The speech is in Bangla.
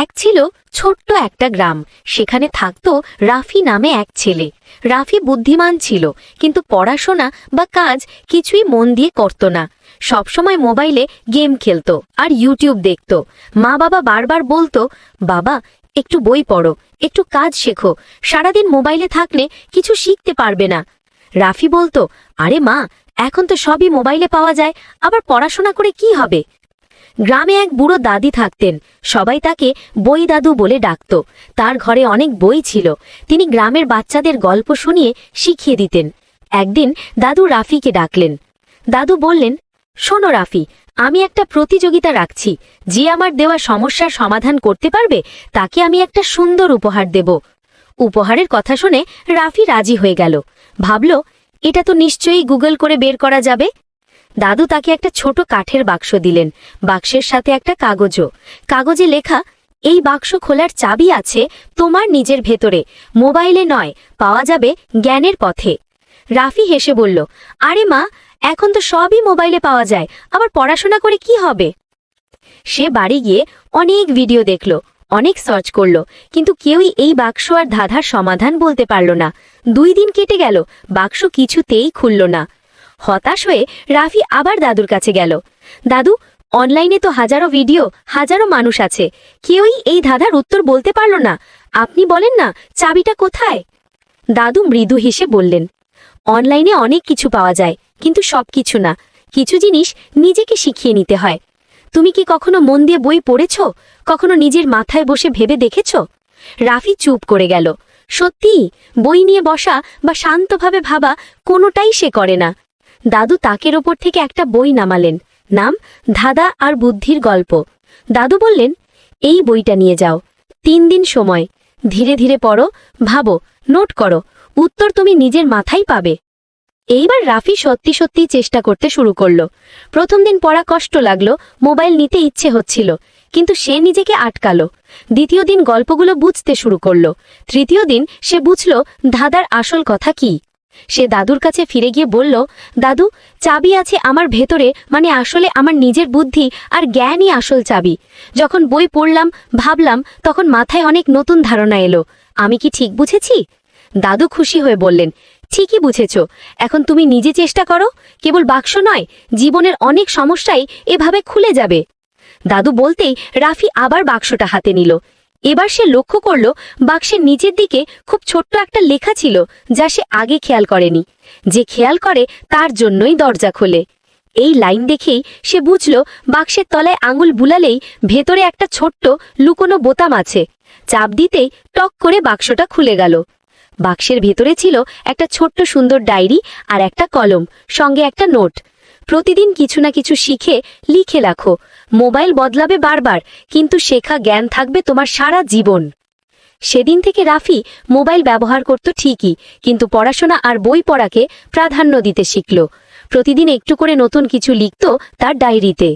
এক ছিল ছোট্ট একটা গ্রাম। সেখানে থাকত রাফি নামে এক ছেলে। রাফি বুদ্ধিমান ছিল, কিন্তু পড়াশোনা বা কাজ কিছুই মন দিয়ে করত না। সবসময় মোবাইলে গেম খেলতো আর ইউটিউব দেখত। মা বাবা বারবার বলতো, বাবা, একটু বই পড়ো, একটু কাজ শেখো। সারাদিন মোবাইলে থাকলে কিছু শিখতে পারবে না। রাফি বলতো, আরে মা, এখন তো সবই মোবাইলে পাওয়া যায়, আবার পড়াশোনা করে কি হবে? গ্রামে এক বুড়ো দাদি থাকতেন। সবাই তাকে বই দাদু বলে ডাকত। তার ঘরে অনেক বই ছিল। তিনি গ্রামের বাচ্চাদের গল্প শুনিয়ে শিখিয়ে দিতেন। একদিন দাদু রাফিকে ডাকলেন। দাদু বললেন, শোনো রাফি, আমি একটা প্রতিযোগিতা রাখছি। যে আমার দেওয়া সমস্যার সমাধান করতে পারবে, তাকে আমি একটা সুন্দর উপহার দেব। উপহারের কথা শুনে রাফি রাজি হয়ে গেল। ভাবল, এটা তো নিশ্চয়ই গুগল করে বের করা যাবে। দাদু তাকে একটা ছোট কাঠের বাক্স দিলেন। বাক্সের সাথে একটা কাগজও। কাগজে লেখা, এই বাক্স খোলার চাবি আছে তোমার নিজের ভেতরে। মোবাইলে নয়, পাওয়া যাবে জ্ঞানের পথে। রাফি হেসে বলল, আরে মা, এখন তো সবই মোবাইলে পাওয়া যায়। আবার পড়াশোনা করে কি হবে? সে বাড়ি গিয়ে অনেক ভিডিও দেখল, অনেক সার্চ করল, কিন্তু কেউই এই বাক্স আর ধাঁধার সমাধান বলতে পারল না। দুই দিন কেটে গেল, বাক্স কিছুতেই খুলল না। হতাশ হয়ে রাফি আবার দাদুর কাছে গেল। দাদু অনলাইনে তো হাজারো ভিডিও হাজারো মানুষ আছে। কেউই এই ধাঁধার উত্তর বলতে পারল না। আপনি বলেন না, চাবিটা কোথায়? দাদু মৃদু হেসে বললেন অনলাইনে অনেক কিছু পাওয়া যায়, কিন্তু সব কিছু না। কিছু জিনিস নিজেকে শিখিয়ে নিতে হয়। তুমি কি কখনো মন দিয়ে বই পড়েছ? কখনো নিজের মাথায় বসে ভেবে দেখেছ? রাফি চুপ করে গেল। সত্যি বই নিয়ে বসা বা শান্তভাবে ভাবা কোনোটাই সে করে না। দাদু তাকের ওপর থেকে একটা বই নামালেন। নাম, ধাঁধা আর বুদ্ধির গল্প। দাদু বললেন, এই বইটা নিয়ে যাও। তিন দিন সময়। ধীরে ধীরে পড়ো, ভাবো, নোট করো। উত্তর তুমি নিজের মাথায় পাবে। এইবার রাফি সত্যি সত্যি চেষ্টা করতে শুরু করল। প্রথম দিন পড়া কষ্ট লাগল, মোবাইল নিতে ইচ্ছে হচ্ছিল, কিন্তু সে নিজেকে আটকালো। দ্বিতীয় দিন গল্পগুলো বুঝতে শুরু করল। তৃতীয় দিন সে বুঝল, ধাঁধার আসল কথা কি। সে দাদুর কাছে ফিরে গিয়ে বলল, দাদু, চাবি আছে আমার ভেতরে মানে আসলে আমার নিজের বুদ্ধি আর জ্ঞানই আসল চাবি। যখন বই পড়লাম, ভাবলাম, তখন মাথায় অনেক নতুন ধারণা এলো। আমি কি ঠিক বুঝেছি? দাদু খুশি হয়ে বললেন, ঠিকই বুঝেছ। এখন তুমি নিজে চেষ্টা করো, কেবল বাক্স নয়, জীবনের অনেক সমস্যাই এভাবে খুলে যাবে। দাদু বলতেই রাফি আবার বাক্সটা হাতে নিল। এবার সে লক্ষ্য করল বাক্সের নিচের দিকে খুব ছোট্ট একটা লেখা ছিল যা সে আগে খেয়াল করেনি। যে খেয়াল করে তার জন্যই দরজা খোলে। এই লাইন দেখেই সে বুঝল বাক্সের তলায় আঙুল বুলালেই ভেতরে একটা ছোট্ট লুকোনো বোতাম আছে। চাপ দিতেই টক করে বাক্সটা খুলে গেল। বাক্সের ভেতরে ছিল একটা ছোট্ট সুন্দর ডায়েরি আর একটা কলম, সঙ্গে একটা নোট। প্রতিদিন কিছু না কিছু শিখে লিখে রাখো। মোবাইল বদলাবে বারবার, কিন্তু শেখা জ্ঞান থাকবে তোমার সারা জীবন। সেদিন থেকে রাফি মোবাইল ব্যবহার করত ঠিকই, কিন্তু পড়াশোনা আর বই পড়াকে প্রাধান্য দিতে শিখল। প্রতিদিন একটু করে নতুন কিছু লিখত তার ডায়েরিতে।